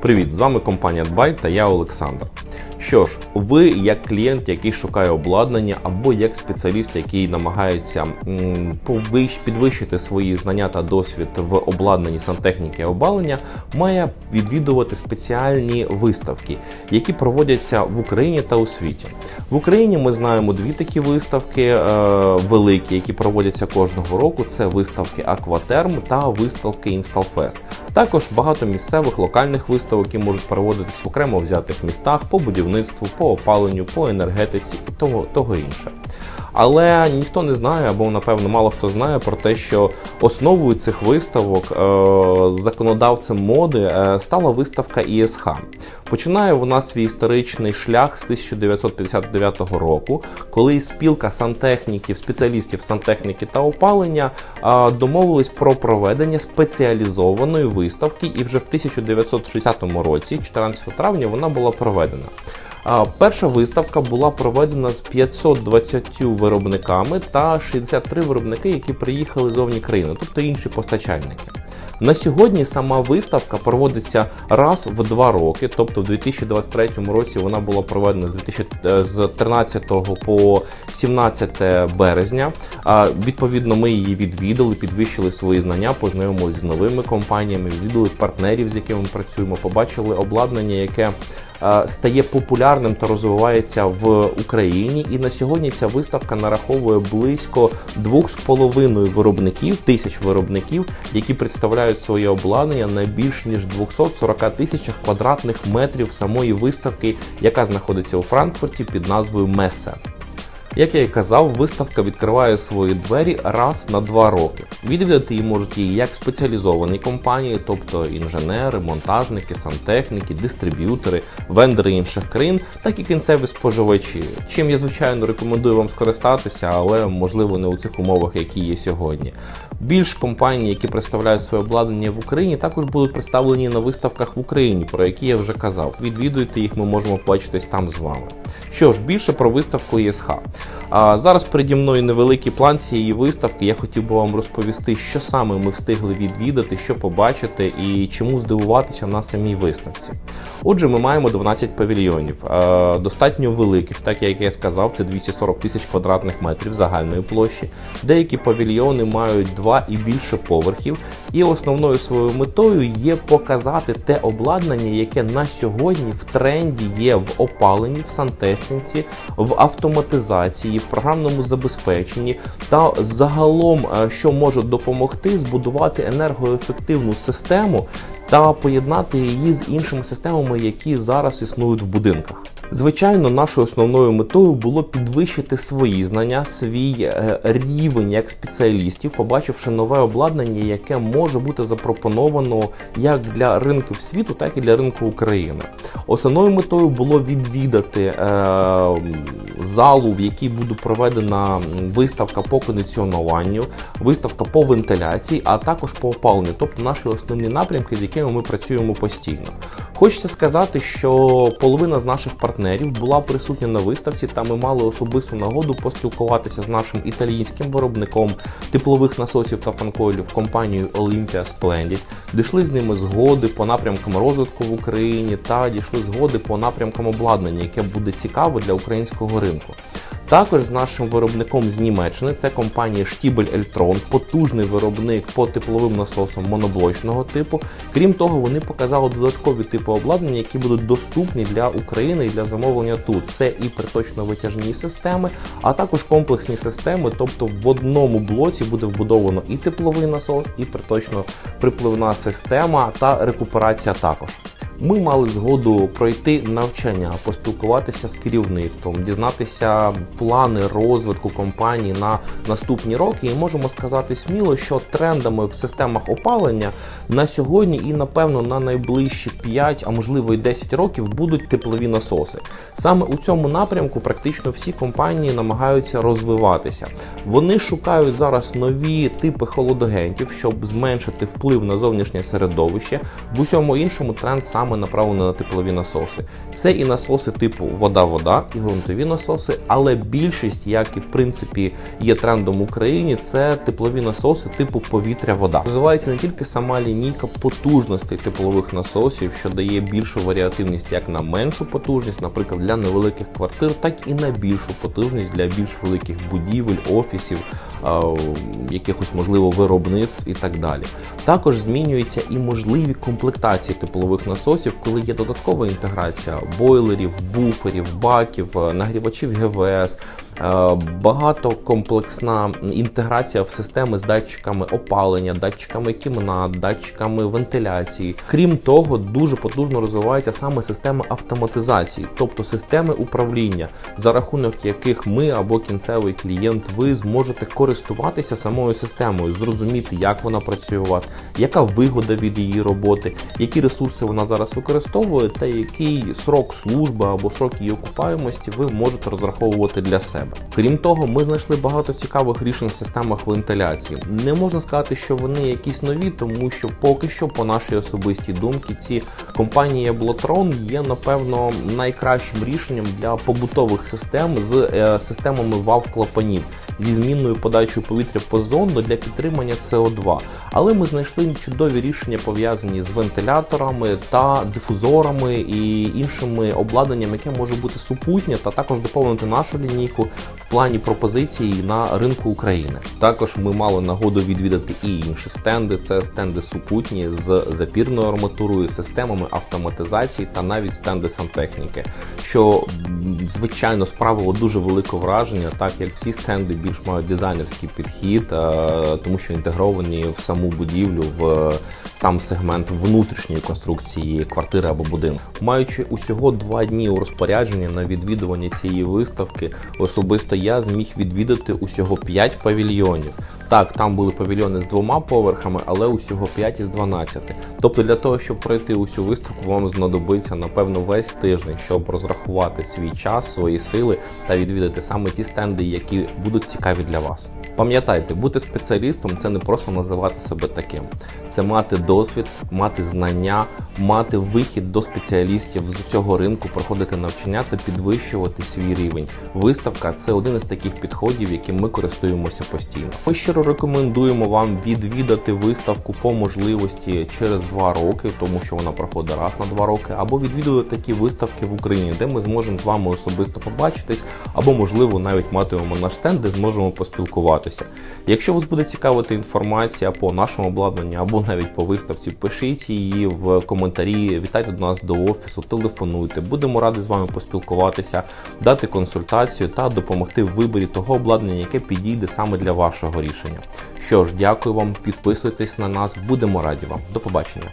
Привіт, з вами компанія Дбай та я Олександр. Що ж, ви як клієнт, який шукає обладнання, або як спеціаліст, який намагається підвищити свої знання та досвід в обладнанні сантехніки обалення, має відвідувати спеціальні виставки, які проводяться в Україні та у світі. В Україні ми знаємо дві такі виставки е, великі, які проводяться кожного року. Це виставки Акватерм та виставки Інсталфест. Також багато місцевих локальних виставок, які можуть проводитись в окремо взятих містах по будівництву, по опаленню, по енергетиці і того, того інше. Але ніхто не знає, або напевно мало хто знає про те, що основою цих виставок е, законодавцем моди е, стала виставка ІСХ. Починає вона свій історичний шлях з 1959 року, коли спілка сантехніків, спеціалістів сантехніки та опалення е, домовились про проведення спеціалізованої виставки, і вже в 1960 році, 14 травня, вона була проведена. Перша виставка була проведена з 520 виробниками та 63 виробники, які приїхали зовні країни, тобто інші постачальники. На сьогодні сама виставка проводиться раз в два роки, тобто в 2023 році вона була проведена з 2000, е, 13 по 17 березня. Відповідно, ми її відвідали, підвищили свої знання, познайомилися з новими компаніями, відвідали партнерів, з якими ми працюємо, побачили обладнання, яке стає популярним та розвивається в Україні. І на сьогодні ця виставка нараховує близько 2,5 виробників, тисяч виробників, які представляють своє обладнання на більш ніж 240 тисячах квадратних метрів самої виставки, яка знаходиться у Франкфурті під назвою Месе. Як я і казав, виставка відкриває свої двері раз на два роки. Відвідати її можуть її як спеціалізовані компанії, тобто інженери, монтажники, сантехніки, дистриб'ютори, вендори інших країн, так і кінцеві споживачі. Чим я звичайно рекомендую вам скористатися, але можливо не у цих умовах, які є сьогодні. Більш компаній, які представляють своє обладнання в Україні, також будуть представлені на виставках в Україні, про які я вже казав. Відвідуйте їх, ми можемо побачитись там з вами. Що ж, більше про виставку ЄСХ. Зараз переді мною невеликий план цієї виставки. Я хотів би вам розповісти, що саме ми встигли відвідати, що побачити і чому здивуватися на самій виставці. Отже, ми маємо 12 павільйонів, достатньо великих, так як я сказав, це 240 тисяч квадратних метрів загальної площі. Деякі павільйони мають два і більше поверхів, і основною своєю метою є показати те обладнання, яке на сьогодні в тренді є в опаленні, в сантехніці, в автоматизації, в програмному забезпеченні та загалом, е, що може допомогти збудувати енергоефективну систему та поєднати її з іншими системами, які зараз існують в будинках. Звичайно, нашою основною метою було підвищити свої знання, свій е, рівень як спеціалістів, побачивши нове обладнання, яке може бути запропоновано як для ринків світу, так і для ринку України. Основною метою було відвідати е, залу, в якій буде проведена виставка по кондиціонуванню, виставка по вентиляції, а також по опаленню, тобто наші основні напрямки, з якими ми працюємо постійно. Хочеться сказати, що половина з наших партнерів була присутня на виставці, та ми мали особисту нагоду поспілкуватися з нашим італійським виробником теплових насосів та фанкойлів компанією Olympia Splendid. Дійшли з ними згоди по напрямкам розвитку в Україні та дійшли згоди по напрямкам обладнання, яке буде цікаво для українського ринку. Також з нашим виробником з Німеччини це компанія Штібель Ельтрон, потужний виробник по тепловим насосам моноблочного типу. Крім того, вони показали додаткові типи обладнання, які будуть доступні для України і для замовлення тут. Це і приточно-витяжні системи, а також комплексні системи. Тобто в одному блоці буде вбудовано і тепловий насос, і приточно-припливна система та рекуперація також. Ми мали згоду пройти навчання, поспілкуватися з керівництвом, дізнатися плани розвитку компанії на наступні роки, і можемо сказати сміло, що трендами в системах опалення на сьогодні і напевно на найближчі 5, а можливо і 10 років будуть теплові насоси. Саме у цьому напрямку практично всі компанії намагаються розвиватися. Вони шукають зараз нові типи холодогентів, щоб зменшити вплив на зовнішнє середовище. В усьому іншому тренд саме саме направлені на теплові насоси. Це і насоси типу вода-вода, і ґрунтові насоси, але більшість, як і в принципі є трендом в Україні, це теплові насоси типу повітря-вода. Розвивається не тільки сама лінійка потужностей теплових насосів, що дає більшу варіативність як на меншу потужність, наприклад, для невеликих квартир, так і на більшу потужність для більш великих будівель, офісів, якихось можливо виробництв і так далі. Також змінюються і можливі комплектації теплових насосів, коли є додаткова інтеграція бойлерів, буферів, баків, е, нагрівачів ГВС. Е, Багатокомплексна інтеграція в системи з датчиками опалення, датчиками кімнат, датчиками вентиляції. Крім того, дуже потужно розвивається саме система автоматизації, тобто системи управління, за рахунок яких ми або кінцевий клієнт, ви зможете користуватися самою системою, зрозуміти, як вона працює у вас, яка вигода від її роботи, які ресурси вона зараз використовує, та який срок служби або срок її окупаємості ви можете розраховувати для себе. Крім того, ми знайшли багато цікавих рішень в системах вентиляції. Не можна сказати, що вони якісь нові, тому що поки що, по нашій особистій думці, ці компанії Блотрон є напевно найкращим рішенням для побутових систем з е, системами вал клапанів зі змінною подачею повітря по зону для підтримання СО2. Але ми знайшли чудові рішення пов'язані з вентиляторами та дифузорами і іншими обладнанням, яке може бути супутнє, та також доповнити нашу лінійку в плані пропозицій на ринку України. Також ми мали нагоду відвідати і інші стенди. Це стенди супутні з запірною арматурою, системами автоматизації та навіть стенди сантехніки, що звичайно справило дуже велике враження, так як всі стенди більш мають дизайнерський підхід, е, тому що інтегровані в саму будівлю, в сам сегмент внутрішньої конструкції квартири або будинку. Маючи усього два дні у розпорядженні на відвідування цієї виставки, особисто я зміг відвідати усього 5 павільйонів. Так, там були павільйони з двома поверхами, але усього 5 із 12. Тобто для того, щоб пройти усю виставку, вам знадобиться напевно весь тиждень, щоб розрахувати свій час, свої сили та відвідати саме ті стенди, які будуть цікаві для вас. Пам'ятайте, бути спеціалістом це не просто називати себе таким, це мати досвід, мати знання, мати вихід до спеціалістів з усього ринку, проходити навчання та підвищувати свій рівень. Виставка це один із таких підходів, яким ми користуємося постійно. Ми щиро рекомендуємо вам відвідати виставку по можливості через два роки, тому що вона проходить раз на два роки, або відвідувати такі виставки в Україні, де ми зможемо з вами особисто побачитись, або можливо навіть матимемо наш стенд, де зможемо поспілкуватися. Якщо вас буде цікавити інформація по нашому обладнанню або навіть по виставці, пишіть її в коментарі, вітайте до нас до офісу, телефонуйте. Будемо раді з вами поспілкуватися, дати консультацію та допомогти в виборі того обладнання, яке підійде саме для вашого рішення. Що ж, дякую вам, підписуйтесь на нас, будемо раді вам. До побачення.